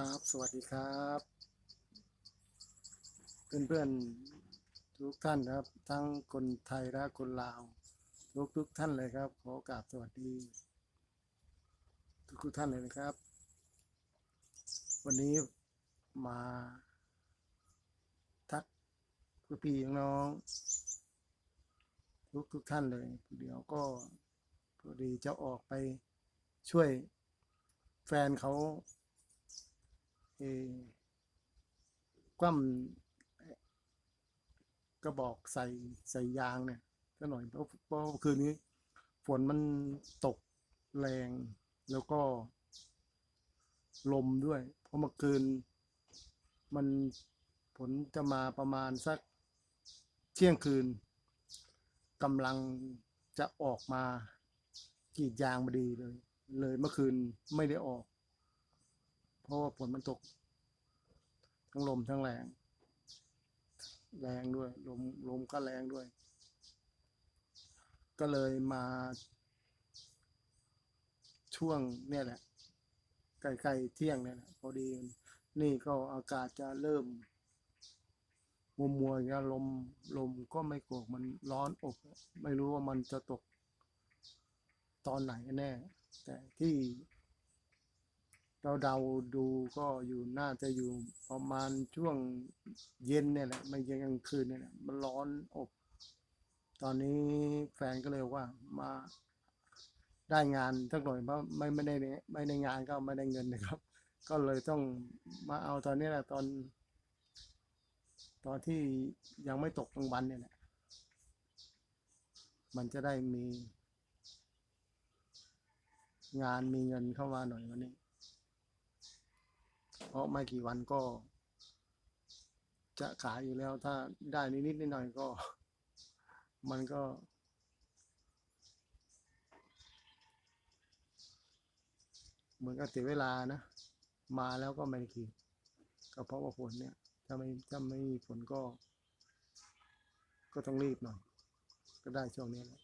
ครับ สวัสดีครับ เพื่อนๆทุกท่านครับ ทั้งคนไทยและคนลาว ทุกทุกท่านเลยครับ ขอกราบสวัสดี ทุกทุกท่านเลยนะครับ วันนี้มา ทักพี่ๆน้อง ทุกทุกท่านเลย เดี๋ยวก็พอดีจะออกไปช่วยแฟนเขา เอ่อกล้ำกระบอกใส่ใส่ยางเนี่ยก็หน่อยเพราะเพราะคืนนี้ ฝนมันตกแรงแล้วก็ ลมด้วย เพราะเมื่อคืน มันฝนจะมาประมาณสักเที่ยงคืนกำลังจะออกมากรีดยางมาดีเลย เลยเมื่อคืนไม่ได้ออก เพราะว่าฝนมันตก ทั้งลมทั้งแรง แรงด้วย ลมลมก็แรงด้วย ก็เลยมา ช่วงเนี่ยแหละใกล้ๆเที่ยงเนี่ยแหละพอดี นี่ก็อากาศจะเริ่มมัวมัวอย่างเงี้ยลมลมก็ไม่โกกมันร้อนอบ ไม่รู้ว่ามันจะตกตอนไหนแน่ แต่ที่ เราเดาดูก็อยู่น่าจะอยู่ประมาณช่วงเย็นเนี่ยแหละไม่ใช่กลางคืนเนี่ยแหละมันร้อนอบ ตอนนี้แฟนก็เลยว่ามาได้งานสักหน่อยเพราะไม่ไม่ได้ไม่ได้งานก็ไม่ได้เงินนะครับ ก็เลยต้องมาเอาตอนนี้แหละตอน ตอนที่ยังไม่ตกกลางวันเนี่ยแหละมันจะได้มี งานมีเงินเข้ามาหน่อยวันนี้ ราะไม่กี่วันก็ จะขายอยู่แล้ว ถ้าได้นิดๆหน่อยๆก็ มันก็ เหมือนกับเสียเวลานะ มาแล้วก็ไม่ได้กินก็เพราะว่าฝนเนี่ย ถ้าไม่ถ้าไม่มีฝนก็ ก็ต้องรีบหน่อย ก็ได้ช่วงนี้แหละ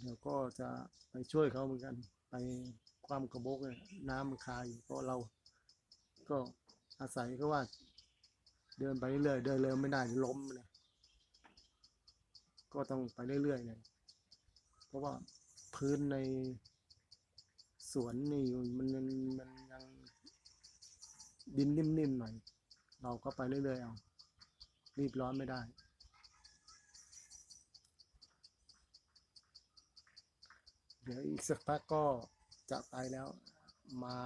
เดี๋ยวก็จะไปช่วยเขาเหมือนกัน ไป ความกระบอกเนี่ยน้ำมันคาอยู่เพราะเราก็อาศัยก็ว่า เดินไปเรื่อยเดินเร็วไม่ได้ล้มเลยก็ต้องไปเรื่อยๆเลยเพราะว่าพื้นในสวนนี่มันมันมันยังดินนิ่มๆหน่อย เราก็ไปเรื่อยๆเอารีบร้อนไม่ได้ เดี๋ยวอีกสักพักก็ จะไปแล้ว มา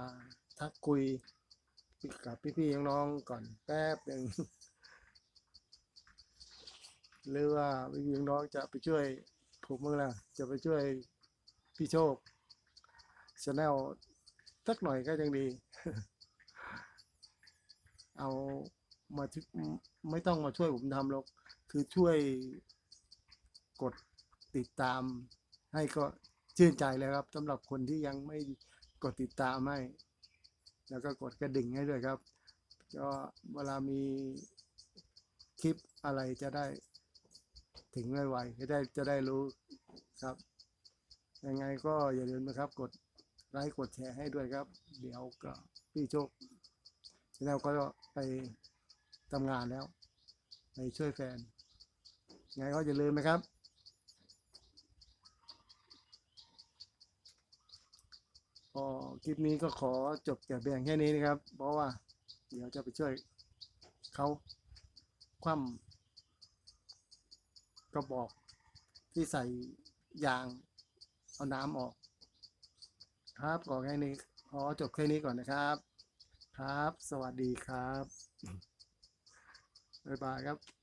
ทักคุยกับพี่ๆน้องๆก่อนแป๊บหนึ่งหรือว่าพี่ๆน้องจะไปช่วยผมมั้งล่ะจะไปช่วยพี่โชคชาแนลสักหน่อยก็ยังดี เอามาไม่ต้องมาช่วยผมทำหรอก คือช่วยกดติดตามให้ก็ ชื่นใจเลยครับสำหรับคนที่ยังไม่กดติดตามให้ แล้วก็กดกระดิ่งให้ด้วยครับ ก็เวลามีคลิปอะไรจะได้ถึงไวๆจะได้จะได้รู้ครับ ยังไงก็อย่าลืมนะครับ กดไลค์กดแชร์ให้ด้วยครับ เดี๋ยวก็พี่โชคแล้วก็ไปทำงานแล้ว ไปช่วยแฟนยังไงก็อย่าลืมนะครับ ก็คลิปนี้ก็ขอจบแต่เพียงแค่นี้นะครับ เพราะว่า เดี๋ยวจะไปช่วยเขาคว่ำกระบอกที่ใส่ยางเอาน้ำออก ครับขอแค่นี้ขอจบแค่นี้ก่อนนะครับ ครับ สวัสดีครับบ๊ายบายครับ